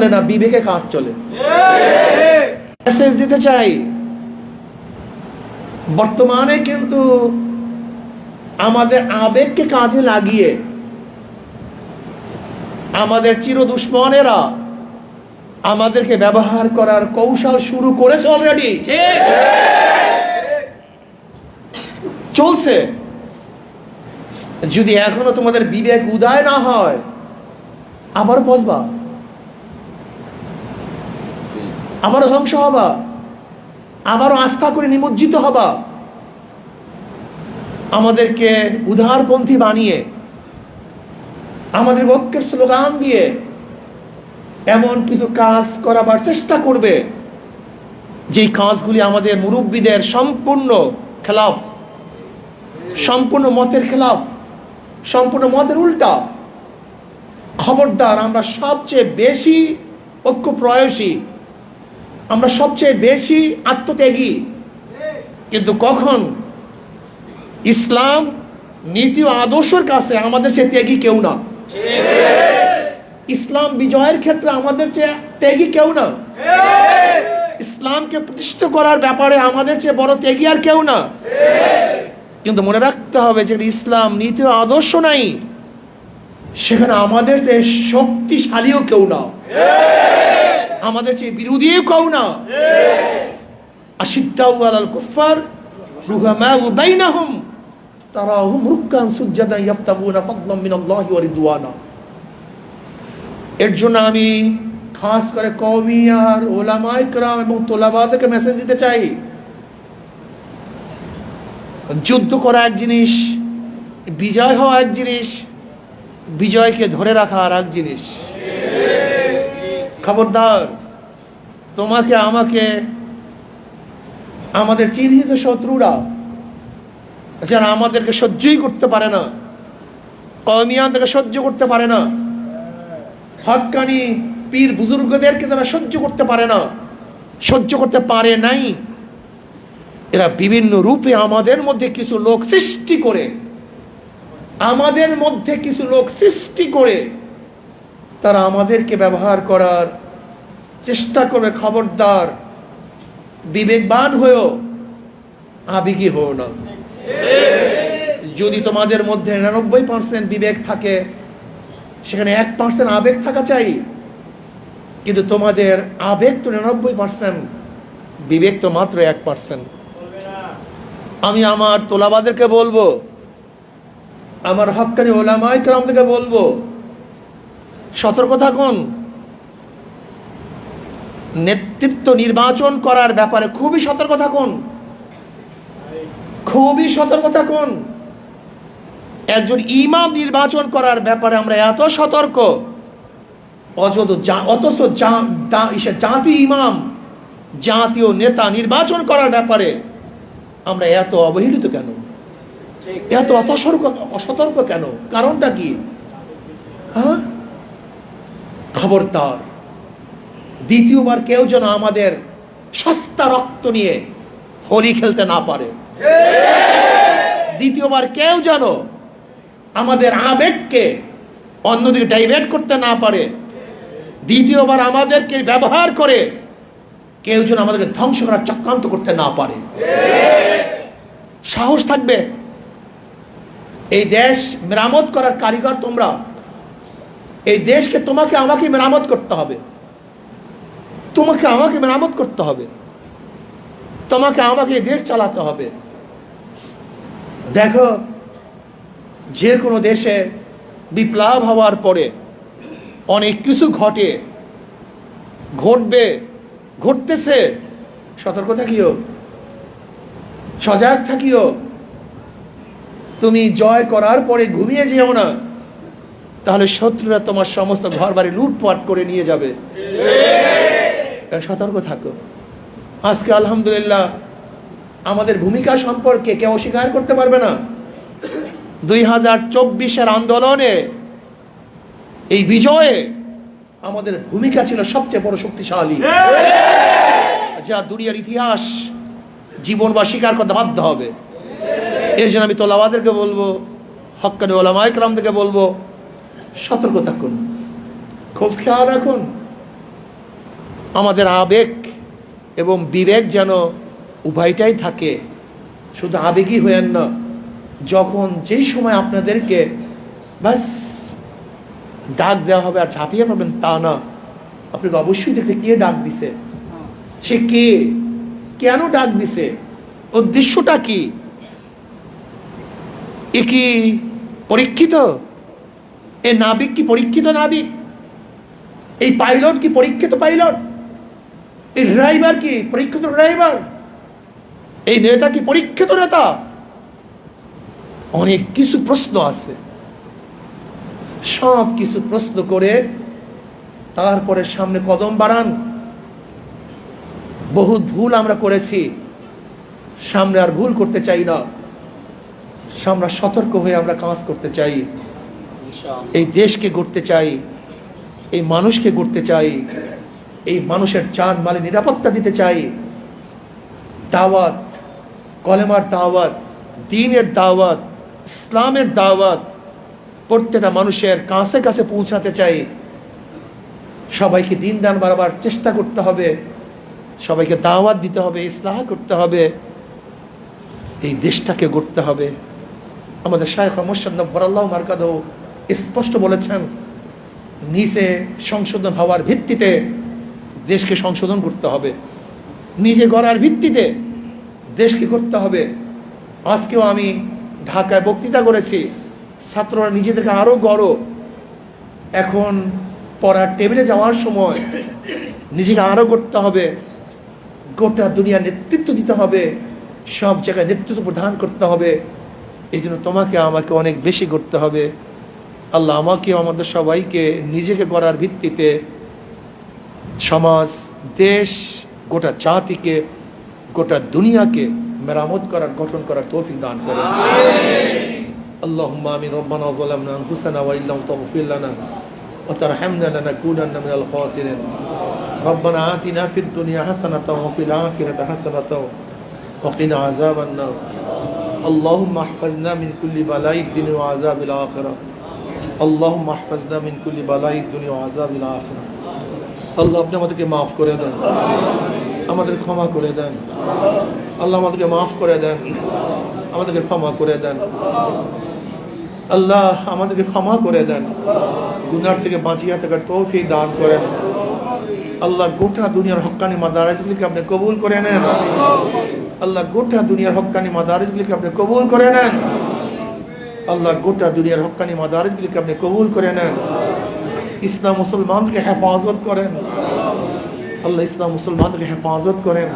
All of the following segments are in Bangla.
চলে না, বিবেকে কাজ চলে? মেসেজ দিতে চাই। বর্তমানে কিন্তু আমাদের আবেগকে কাজে লাগিয়ে আমাদের চির দুশ্মনেরা আমাদেরকে ব্যবহার করার কৌশল শুরু করেছে অলরেডি চলছে। যদি এখনও তোমাদের বিবেক উদয় না হয় আবার বসবা। আবারও ধ্বংস হবা। আবারও আস্থা করে নিমজ্জিত হবা। আমাদেরকে উদারপন্থী বানিয়ে আমাদের ঐক্যের স্লোগান দিয়ে এমন কিছু কাজ করাবার চেষ্টা করবে, যেই কাজগুলি আমাদের মুরব্বীদের সম্পূর্ণ খেলাফ, সম্পূর্ণ মতের খেলাফ, সম্পূর্ণ মতের উল্টা। খবরদার আমরা সবচেয়ে বেশি ঐক্য প্রয়সী আমরা সবচেয়ে বেশি আত্মত্যাগী। কিন্তু কখন? ইসলাম, নীতি ও আদর্শের কাছে আমাদের সে ত্যাগী কেউ না। ইসলাম বিজয়ের ক্ষেত্রে আমাদের চেয়ে ত্যাগী কেউ না। ইসলামকে প্রতিষ্ঠিত করার ব্যাপারে আমাদের চেয়ে বড় ত্যাগী আর কেউ না। কিন্তু মনে রাখতে হবে যে ইসলাম, নীতি আদর্শ নাই। সেখানে আমাদের চেয়ে শক্তিশালীও কেউ না। আমাদের চেয়ে বিরোধী কও না। আশিদ্দাউ আলাল কুফফার, রুহামাউ বাইনাহুম। তারাহুম ফাদলাম মিনাল্লাহি ওয়া রিদওয়ানা। এর জন্য আমি খাস করে কওমি আর ওলামা ইকরাম এবং তোলাবাদকে মেসেজ দিতে চাই। যুদ্ধ করা এক জিনিস, বিজয় হওয়া এক জিনিস, বিজয়কে ধরে রাখা আর এক জিনিস। খবরদার, তোমাকে, আমাকে, আমাদের চিহ্নিত শত্রুরা যারা আমাদেরকে সহ্যই করতে পারে না কমিয়ানদেরকে সহ্য করতে পারে না, হকানি পীর বুজুর্গদেরকে যারা সহ্য করতে পারে না, সহ্য করতে পারে নাই। এরা বিভিন্ন রূপে আমাদের মধ্যে কিছু লোক সৃষ্টি করে, আমাদের মধ্যে কিছু লোক সৃষ্টি করে, তারা আমাদেরকে ব্যবহার করার চেষ্টা করবে খবরদার, বিবেকবান হয়েও আবেগী হও না। যদি তোমাদের মধ্যে নিরানব্বই পার্সেন্ট বিবেক থাকে, সেখানে এক পার্সেন্ট আবেগ থাকা চাই। কিন্তু তোমাদের আবেগ তো নিরানব্বই পার্সেন্ট বিবেক তো মাত্র এক পার্সেন্ট আমি আমার তোলাবাদেরকে বলব, আমার হকানি ওলামাই কেরামদেরকে বলব, সতর্ক থাকুন। নেতৃত্ব নির্বাচন করার ব্যাপারে খুবই সতর্ক থাকুন। খুবই সতর্ক থাকুন। একজন ইমাম নির্বাচন করার ব্যাপারে আমরা এত সতর্ক। অথচ জাতি ইমাম, জাতীয় নেতা নির্বাচন করার ব্যাপারে আমরা এত অবহেলিত কেন? এত অতসর্ক অসতর্ক কেন? কারণটা কি? হ্যাঁ? খবরদার। দ্বিতীয়বার কেউ যেন আমাদের সস্তা রক্ত নিয়ে হোলি খেলতে না পারে। দ্বিতীয়বার কেউ যেন আমাদের আবেগকে অন্যদিকে ডাইভার্ট করতে না পারে। দ্বিতীয়বার আমাদেরকে ব্যবহার করে কেউ যেন আমাদেরকে ধ্বংস করার চক্রান্ত করতে না পারে। সাহস থাকবে। এই দেশ মেরামত করার কারিগর তোমরা। এই দেশকে তোমাকে আমাকে মেরামত করতে হবে। তোমাকে আমাকে মেরামত করতে হবে। তোমাকে আমাকে দেশ চালাতে হবে। দেখো, যে কোনো দেশে বিপ্লব হওয়ার পরে অনেক কিছু ঘটে, ঘটবে, ঘটতেছে। সতর্ক থাকিও, সজাগ থাকিও। তুমি জয় করার পরে ঘুমিয়ে যেও না, তাহলে শত্রুরা তোমার সমস্ত ঘর বাড়ি লুটপাট করে নিয়ে যাবে। সতর্ক থাকো। আজকে আলহামদুলিল্লাহ আমাদের ভূমিকা সম্পর্কে কেউ অস্বীকার করতে পারবে না। দুই হাজার চব্বিশের আন্দোলনে এই বিজয়ে আমাদের ভূমিকা ছিল সবচেয়ে বড় শক্তিশালী। যা দুনিয়ার ইতিহাস জীবন বা স্বীকার করতে বাধ্য হবে। এর জন্য আমি তোলাবাদেরকে বলব, হক্কানি ওলামাইকরামদেরকে বলব, সতর্ক থাকুন। খুব খেয়াল রাখুন আমাদের আবেগ এবং বিবেক যেন উভয়টাই থাকে, শুধু আবেগই হয়েন না, যখন যেই সময় আপনাদেরকে ব্যাস ডাক দেওয়া হবে আর ঝাঁপিয়ে পাবেন তা না, আপনাকে অবশ্যই দেখতে কে ডাক দিছে? সে কে? কেন ডাক দিছে? উদ্দেশ্যটা কি? এ কি পরীক্ষিত? এ নাবিক কি পরীক্ষিত নাবিক? এই পাইলট কি পরীক্ষিত পাইলট? এই ড্রাইভার কি? পরীক্ষিত ড্রাইভার? এই নেতা কি পরীক্ষিত নেতা? অনেক কিছু প্রশ্ন আছে। সব কিছু প্রশ্ন করে তারপরে সামনে কদম বাড়ান। বহুত ভুল আমরা করেছি। সামনে আর ভুল করতে চাই না। সামনে সতর্ক হয়ে আমরা কাজ করতে চাই। এই দেশকে গড়তে চাই। এই মানুষকে গড়তে চাই। এই মানুষের চান মালে নিরাপত্তা দিতে চাই। দাওয়াত, কলেমার দাওয়াত, দিনের দাওয়াত, ইসলামের দাওয়াত প্রত্যেকটা মানুষের কাছে কাছে পৌঁছাতে চাই। সবাইকে দিন দান বাড়াবার চেষ্টা করতে হবে। সবাইকে দাওয়াত দিতে হবে, ইসলাহ করতে হবে। এই দেশটাকে গড়তে হবে। আমাদের শায়েখ মোসান্নব বরাল্লাহ মার্কাদ স্পষ্ট বলেছেন, নিচে সংশোধন হওয়ার ভিত্তিতে দেশকে সংশোধন করতে হবে। নিজে গড়ার ভিত্তিতে দেশকে করতে হবে। আজকেও আমি ঢাকায় বক্তৃতা করেছি, ছাত্ররা নিজেদেরকে আরও গড়। এখন পড়ার টেবিলে যাওয়ার সময় নিজেকে আরও করতে হবে। গোটা দুনিয়া নেতৃত্ব দিতে হবে। সব জায়গায় নেতৃত্ব প্রদান করতে হবে। এই জন্য তোমাকে, আমাকে অনেক বেশি করতে হবে। আল্লাহ আমাকে আমাদের সবাইকে নিজেকে করার ভিত্তিতে সমাজ দেশ গোটা জাতিকে গোটা দুনিয়াকে মেরামত করার গঠন করার তৌফিক দান করে اللهم آمين ربنا ظلمنا أنفسنا وإن لم تغفر لنا وترحمنا لنكونن من الخاسرين ربنا آتنا في الدنيا حسنة وفي الآخرة حسنة وقنا عذاب النار اللهم احفظنا من كل بلاء الدنيا وعذاب الآخرة اللهم احفظنا من كل بلاء الدنيا وعذاب الآخرة আল্লাহ আপনি আমাদেরকে মাফ করে দেন। আমাদের ক্ষমা করে দেন। আল্লাহ আমাদেরকে মাফ করে দেন। আমাদেরকে ক্ষমা করে দেন। আল্লাহ আমাদেরকে ক্ষমা করে দেন। গুনার থেকে বাঁচিয়ে থাকার তৌফিক দান করেন। আল্লাহ গোটা দুনিয়ার হক্কানি মাদারাজগুলিকে আপনি কবুল করে নেন। আল্লাহ গোটা দুনিয়ার হক্কানি মাদারিজগুলিকে আপনি কবুল করে নেন। আল্লাহ গোটা দুনিয়ার হক্কানি মাদারিজগুলিকে আপনি কবুল করে নেন। ইসলাম মুসলমানকে হেফাজত করেন। আল্লাহ ইসলাম মুসলমানকে হেফাজত করেন।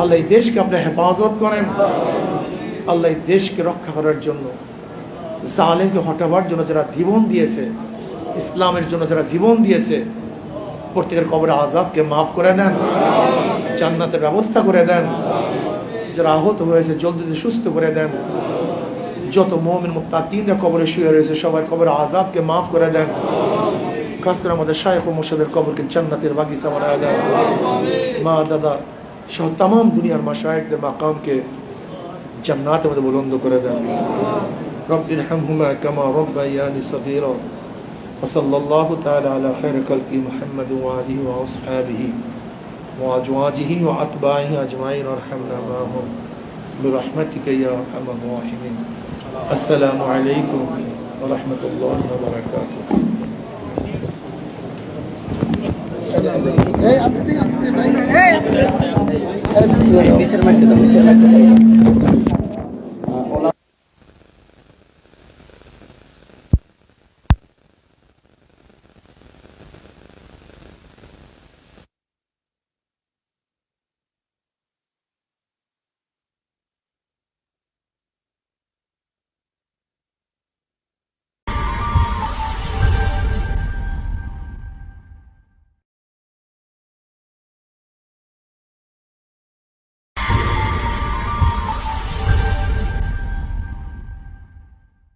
আল্লাহ এই দেশকে আপনি হেফাজত করেন। আল্লাহ এই দেশকে রক্ষা করার জন্য, জালেমকে হটাবার জন্য যারা জীবন দিয়েছে, ইসলামের জন্য যারা জীবন দিয়েছে, প্রত্যেকের কবরে আজাবকে মাফ করে দেন, জান্নাতের ব্যবস্থা করে দেন, যারা আহত হয়েছে জলদি সুস্থ করে দেন, যত মোমিন মুক্তাকিনরা কবরে শুয়ে রয়েছে সবার কবরে আজাবকে মাফ করে দেন। খাস করে আমাদের শায়েখ ও মুর্শিদের কবরকে জান্নাতের বাগিচা বানায় দেন মা দাদা সহ তাম দুনিয়ার মা শায়েকদের মাকামকে জান্নাতের মধ্যে বুলন্দ করে দেন رب ارحمهما كما ربياني صغيرا وصلى الله تعالى على خير خلق محمد وآله وأصحابه وأزواجه وأتباعه أجمعين وارحمنا معهم برحمتك يا أرحم الراحمين السلام عليكم ورحمة الله وبركاته ಬಿಚ್ಚರ್ ಮಾಡ್ತಿದ್ದ ಬಿಚ್ಚರ್ ಮಾಡ್ತಿದ್ದ